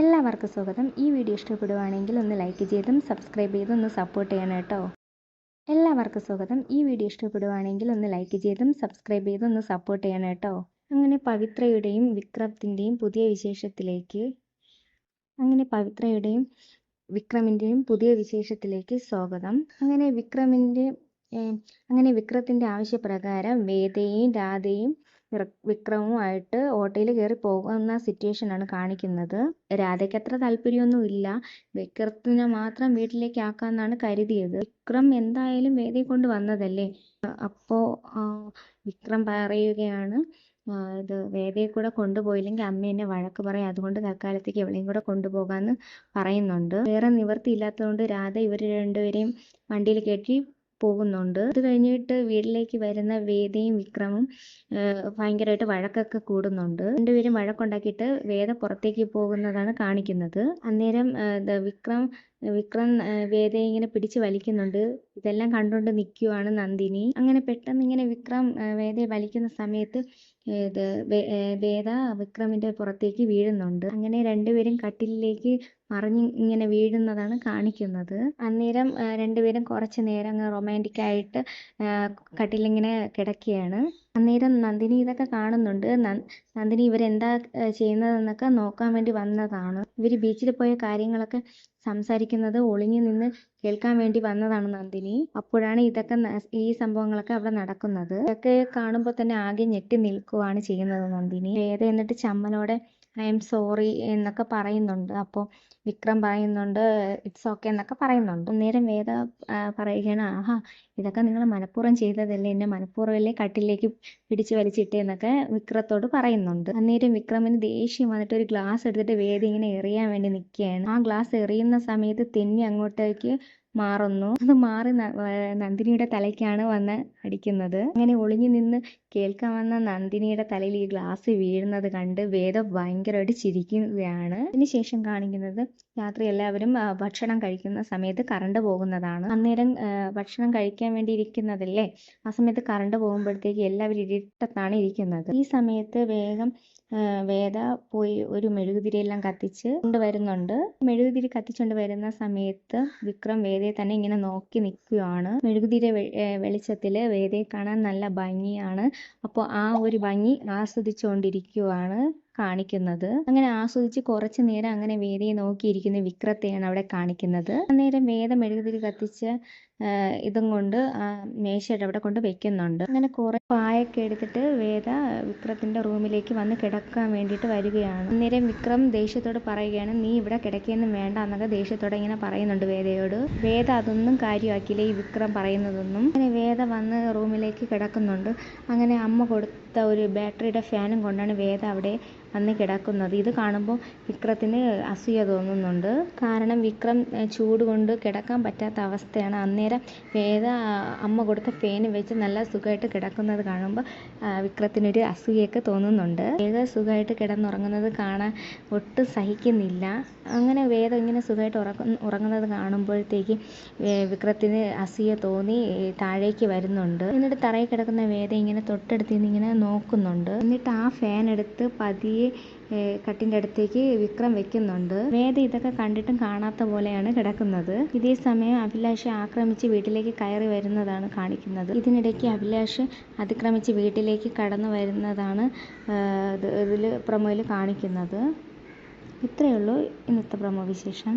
എല്ലാവർക്കും സ്വാഗതം. ഈ വീഡിയോ ഇഷ്ടപ്പെടുവാണെങ്കിൽ ഒന്ന് ലൈക്ക് ചെയ്തും സബ്സ്ക്രൈബ് ചെയ്തും ഒന്ന് സപ്പോർട്ട് ചെയ്യണം കേട്ടോ. എല്ലാവർക്കും സ്വാഗതം. ഈ വീഡിയോ ഇഷ്ടപ്പെടുവാണെങ്കിൽ ഒന്ന് ലൈക്ക് ചെയ്തും സബ്സ്ക്രൈബ് ചെയ്തും ഒന്ന് സപ്പോർട്ട് ചെയ്യണം കേട്ടോ. അങ്ങനെ പവിത്രയുടെയും വിക്രത്തിന്റെയും പുതിയ വിശേഷത്തിലേക്ക് അങ്ങനെ പവിത്രയുടെയും വിക്രമിന്റെയും പുതിയ വിശേഷത്തിലേക്ക് സ്വാഗതം. അങ്ങനെ വിക്രമിന്റെ അങ്ങനെ വിക്രത്തിന്റെ ആവശ്യപ്രകാരം വേദയും രാധയും വിക്രമുമായിട്ട് ഓട്ടോയിൽ കയറി പോകുന്ന സിറ്റുവേഷൻ ആണ് കാണിക്കുന്നത്. രാധയ്ക്ക് അത്ര താല്പര്യമൊന്നും ഇല്ല വിക്രത്തിനെ മാത്രം വീട്ടിലേക്ക് ആക്കാമെന്നാണ് കരുതിയത്. വിക്രം എന്തായാലും വേദി കൊണ്ട് വന്നതല്ലേ? അപ്പോ വിക്രം പറയുകയാണ് ഇത് വേദയെ കൂടെ കൊണ്ടുപോയില്ലെങ്കിൽ അമ്മ എന്നെ വഴക്ക് പറയും. അതുകൊണ്ട് തൽക്കാലത്തേക്ക് ഇവളെയും കൂടെ കൊണ്ടുപോകാമെന്ന് പറയുന്നുണ്ട്. വേറെ നിവൃത്തിയില്ലാത്തതുകൊണ്ട് രാധ ഇവർ രണ്ടുപേരെയും വണ്ടിയിൽ കയറ്റി പോകുന്നുണ്ട്. അത് കഴിഞ്ഞിട്ട് വീട്ടിലേക്ക് വരുന്ന വേദയും വിക്രമും ഭയങ്കരമായിട്ട് വഴക്കൊക്കെ കൂടുന്നുണ്ട്. രണ്ടുപേരും വഴക്കുണ്ടാക്കിയിട്ട് വേദ പുറത്തേക്ക് പോകുന്നതാണ് കാണിക്കുന്നത്. അന്നേരം വിക്രം വിക്രം വേദയെ ഇങ്ങനെ പിടിച്ചു വലിക്കുന്നുണ്ട്. ഇതെല്ലാം കണ്ടുകൊണ്ട് നിൽക്കുവാണ് നന്ദിനി. അങ്ങനെ പെട്ടെന്ന് ഇങ്ങനെ വിക്രം വേദയെ വലിക്കുന്ന സമയത്ത് ഇത് വേദ വിക്രമിന്റെ പുറത്തേക്ക് വീഴുന്നുണ്ട്. അങ്ങനെ രണ്ടുപേരും കട്ടിലിലേക്ക് മറിഞ്ഞ് ഇങ്ങനെ വീഴുന്നതാണ് കാണിക്കുന്നത്. അന്നേരം രണ്ടുപേരും കുറച്ച് നേരം റൊമാന്റിക് ആയിട്ട് കട്ടിലിങ്ങനെ കിടക്കുകയാണ്. അന്നേരം നന്ദിനി ഇതൊക്കെ കാണുന്നുണ്ട്. നന്ദിനി ഇവരെന്താ ചെയ്യുന്നതെന്നൊക്കെ നോക്കാൻ വേണ്ടി വന്നതാണ്. ഇവർ ബീച്ചിൽ പോയ കാര്യങ്ങളൊക്കെ സംസാരിക്കുന്നത് ഒളിഞ്ഞു നിന്ന് കേൾക്കാൻ വേണ്ടി വന്നതാണ് നന്ദിനി. അപ്പോഴാണ് ഇതൊക്കെ ഈ സംഭവങ്ങളൊക്കെ അവിടെ നടക്കുന്നത്. ഇതൊക്കെ കാണുമ്പോൾ തന്നെ ആകെ ഞെട്ടി നിൽക്കുവാണ് ചെയ്യുന്നത് നന്ദിനി. വേദ എന്നിട്ട് ചമ്മലോടെ ഐ എം സോറി എന്നൊക്കെ പറയുന്നുണ്ട്. അപ്പോൾ വിക്രം പറയുന്നുണ്ട് ഇറ്റ്സ് ഓക്കെ എന്നൊക്കെ പറയുന്നുണ്ട്. അന്നേരം വേദ പറയുകയാണ് ആഹാ ഇതൊക്കെ നിങ്ങൾ മനഃപൂർവം ചെയ്തതല്ലേ? എന്നെ മനഃപൂർവമല്ലേ കട്ടിലേക്ക് പിടിച്ചു വലിച്ചിട്ടേ എന്നൊക്കെ വിക്രത്തോട് പറയുന്നുണ്ട്. അന്നേരം വിക്രമിന് ദേഷ്യം വന്നിട്ട് ഒരു ഗ്ലാസ് എടുത്തിട്ട് വേദ ഇങ്ങനെ എറിയാൻ വേണ്ടി നിൽക്കുകയാണ്. ആ ഗ്ലാസ് എറിയുന്ന സമയത്ത് തെന്നി അങ്ങോട്ടേക്ക് മാറുന്നു. അത് മാറി നന്ദിനിയുടെ തലയ്ക്കാണ് വന്ന് അടിക്കുന്നത്. അങ്ങനെ ഒളിഞ്ഞു നിന്ന് കേൾക്കാൻ വന്ന നന്ദിനിയുടെ തലയിൽ ഈ ഗ്ലാസ് വീഴുന്നത് കണ്ട് വേദ ഭയങ്കരമായിട്ട് ചിരിക്കുകയാണ്. അതിനുശേഷം കാണിക്കുന്നത് രാത്രി എല്ലാവരും ഭക്ഷണം കഴിക്കുന്ന സമയത്ത് കറണ്ട് പോകുന്നതാണ്. അന്നേരം ഭക്ഷണം കഴിക്കാൻ വേണ്ടി ഇരിക്കുന്നതല്ലേ? ആ സമയത്ത് കറണ്ട് പോകുമ്പോഴത്തേക്ക് എല്ലാവരും ഇരുട്ടത്താണ് ഇരിക്കുന്നത്. ഈ സമയത്ത് വേഗം വേദ പോയി ഒരു മെഴുകുതിരിയെല്ലാം കത്തിച്ച് കൊണ്ടുവരുന്നുണ്ട്. മെഴുകുതിരി കത്തിച്ചുകൊണ്ട് വരുന്ന സമയത്ത് വിക്രം വേദയെ തന്നെ ഇങ്ങനെ നോക്കി നിൽക്കുകയാണ്. മെഴുകുതിരി വെളിച്ചത്തിൽ വേദയെ കാണാൻ നല്ല ഭംഗിയാണ്. അപ്പോൾ ആ ഒരു ഭംഗി ആസ്വദിച്ചുകൊണ്ടിരിക്കുകയാണ്. കാണിക്കുന്നത്. അങ്ങനെ ആസ്വദിച്ച് കുറച്ചു നേരം അങ്ങനെ വേദയെ നോക്കിയിരിക്കുന്ന വിക്രത്തെയാണ് അവിടെ കാണിക്കുന്നത്. അന്നേരം വേദ മെഴുകുതിരി കത്തിച്ച് ഇതും കൊണ്ട് മേശയുടെ അവിടെ കൊണ്ട് വെക്കുന്നുണ്ട്. അങ്ങനെ കുറെ പായൊക്കെ എടുത്തിട്ട് വേദ വിക്രത്തിന്റെ റൂമിലേക്ക് വന്ന് കിടക്കാൻ വേണ്ടിയിട്ട് വരികയാണ്. അന്നേരം വിക്രം ദേഷ്യത്തോട് പറയുകയാണ് നീ ഇവിടെ കിടക്കുകയൊന്നും വേണ്ട എന്നൊക്കെ ദേഷ്യത്തോടെ ഇങ്ങനെ പറയുന്നുണ്ട് വേദയോട്. വേദ അതൊന്നും കാര്യമാക്കിയില്ല ഈ വിക്രം പറയുന്നതൊന്നും. അങ്ങനെ വേദ വന്ന് റൂമിലേക്ക് കിടക്കുന്നുണ്ട്. അങ്ങനെ അമ്മ കൊടുത്ത ഒരു ബാറ്ററിയുടെ ഫാനും കൊണ്ടാണ് വേദ അവിടെ വന്ന് കിടക്കുന്നത്. ഇത് കാണുമ്പോൾ വിക്രത്തിന് അസൂയ തോന്നുന്നുണ്ട്. കാരണം വിക്രം ചൂട് കൊണ്ട് കിടക്കാൻ പറ്റാത്ത അവസ്ഥയാണ്. അന്നേരം വേദ അമ്മ കൊടുത്ത ഫാന് വെച്ച് നല്ല സുഖമായിട്ട് കിടക്കുന്നത് കാണുമ്പോൾ വിക്രത്തിനൊരു അസൂയൊക്കെ തോന്നുന്നുണ്ട്. വേദ സുഖമായിട്ട് കിടന്നുറങ്ങുന്നത് കാണാൻ ഒട്ടും സഹിക്കുന്നില്ല. അങ്ങനെ വേദ ഇങ്ങനെ സുഖമായിട്ട് ഉറങ്ങ ഉറങ്ങുന്നത് കാണുമ്പോഴത്തേക്ക് വിക്രത്തിന് അസൂയ തോന്നി താഴേക്ക് വരുന്നുണ്ട്. എന്നിട്ട് തറയിൽ കിടക്കുന്ന വേദ ഇങ്ങനെ തൊട്ടടുത്ത് നിന്ന് ഇങ്ങനെ നോക്കുന്നുണ്ട്. എന്നിട്ട് ആ ഫാൻ എടുത്ത് പതിയെ കട്ടിന്റെ അടുത്തേക്ക് വിക്രം വെക്കുന്നുണ്ട്. വേദ ഇതൊക്കെ കണ്ടിട്ടും കാണാത്ത പോലെയാണ് കിടക്കുന്നത്. ഇതേ സമയം അഭിലാഷ് ആക്രമിച്ച് വീട്ടിലേക്ക് കയറി വരുന്നതാണ് കാണിക്കുന്നത്. ഇതിനിടയ്ക്ക് അഭിലാഷ് അതിക്രമിച്ച് വീട്ടിലേക്ക് കടന്നു വരുന്നതാണ് ഇതിൽ പ്രൊമോയിൽ കാണിക്കുന്നത്. ഇത്രയേ ഉള്ളൂ ഇന്നത്തെ പ്രൊമോ വിശേഷം.